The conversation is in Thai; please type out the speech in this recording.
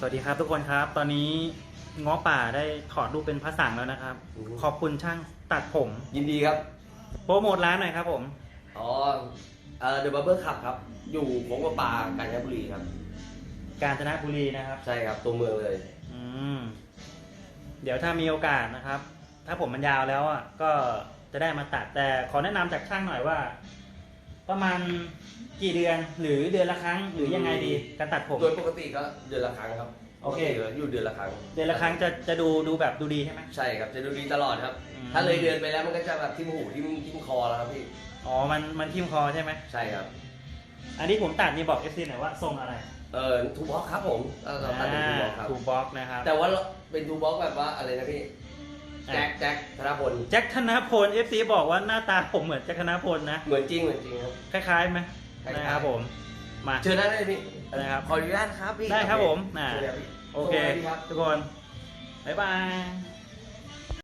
สวัสดีครับทุกคนครับ ตอนนี้ง้อป่าได้ถอดรูปเป็นพระสังแล้วนะครับอือฮึขอบคุณช่างตัดผม ยินดีครับ โปรโมทร้านหน่อยครับผม อ๋อเอ่อเดอะบับเบิลขับครับ อยู่ของประปากาญจนบุรีครับ กาญจนบุรีนะครับ ใช่ครับตัวเมืองเลย อืม เดี๋ยวถ้ามีโอกาสนะครับ ถ้าผมมันยาวแล้วอะก็จะได้มาตัดแต่ขอแนะนำจากช่างหน่อยว่า ประมาณกี่เดือนหรือเดือนละครั้งหรือยังไงดีการตัดผม โดยปกติก็เดือนละครั้งครับโอเค ปกติอยู่เดือนละครั้งเดือนละครั้งจะจะดูดูแบบดูดีใช่ไหม ใช่ครับจะดูดีตลอดครับ อืม ถ้าเลยเดือนไปแล้วมันก็จะแบบทิ่มหูทิ่มทิ่มคอแล้วครับพี่อ๋อมันมันทิ่มคอใช่ไหมใช่ครับ อันนี้ผมตัดนี่บอกเอฟซีหน่อยว่าทรงอะไรเออทูบ็อกครับผมเราเราตัดเป็นทูบ็อกครับ ทูบ็อกนะครับแต่ว่าเราเป็นทูบ็อกแบบว่าอะไรนะพี่ แจ็คแจ็คธนพลแจ็คธนพล FC บอกว่าหน้าตาผมเหมือนแจ็คธนพลนะ เหมือนจริงเหมือนจริงครับ คล้ายๆไหมคล้ายๆ นะครับผม มา เชิญได้เลยพี่นะครับ ขออนุญาตครับพี่ได้ครับผมอ่าเชิญเลยพี่โอเค สวัสดีครับ ทุกคน บ๊ายบาย